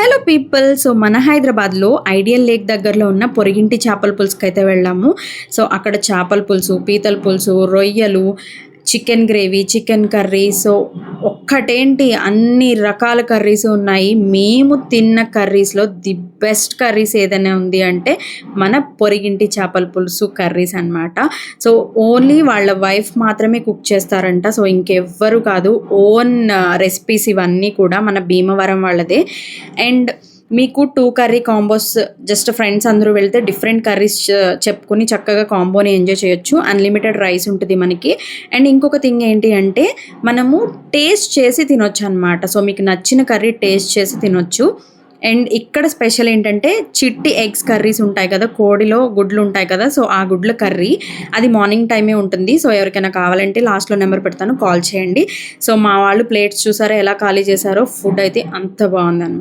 Hello people so మన హైదరాబాద్లో ideal lake దగ్గరలో ఉన్న పొరిగింటి చేపల పులుసుకి అయితే వెళ్ళాము. సో అక్కడ చేపల పులుసు పీతల పులుసు రొయ్యలు chicken gravy chicken curry. So ఒక్కటేంటి? అన్ని రకాల కర్రీస్ ఉన్నాయి. మేము తిన్న కర్రీస్లో ది బెస్ట్ కర్రీస్ ఏదైనా ఉంది అంటే మన పొరిగింటి చేపల పులుసు కర్రీస్ అన్నమాట. సో ఓన్లీ వాళ్ళ వైఫ్ మాత్రమే కుక్ చేస్తారంట. సో ఇంకెవ్వరు కాదు. ఓన్ రెసిపీస్ ఇవన్నీ కూడా మన భీమవరం వాళ్ళదే. అండ్ మీకు two curry combos just friends అందరూ వెళ్తే డిఫరెంట్ కర్రీస్ uh, చెప్పుకొని చక్కగా కాంబోని ఎంజాయ్ చేయొచ్చు. అన్లిమిటెడ్ రైస్ ఉంటుంది మనకి. అండ్ ఇంకొక థింగ్ ఏంటి అంటే మనము టేస్ట్ చేసి తినొచ్చు అనమాట సో మీకు నచ్చిన కర్రీ టేస్ట్ చేసి తినొచ్చు. అండ్ ఇక్కడ స్పెషల్ ఏంటంటే చిట్టి ఎగ్స్ కర్రీస్ ఉంటాయి కదా కోడిలో గుడ్లు ఉంటాయి కదా సో ఆ గుడ్ల కర్రీ అది మార్నింగ్ టైమే ఉంటుంది. సో ఎవరికైనా కావాలంటే లాస్ట్లో నెంబర్ పెడతాను కాల్ చేయండి. సో మా వాళ్ళు ప్లేట్స్ చూసారా ఎలా ఖాళీ చేశారో ఫుడ్ అయితే అంత బాగుందన్నమాట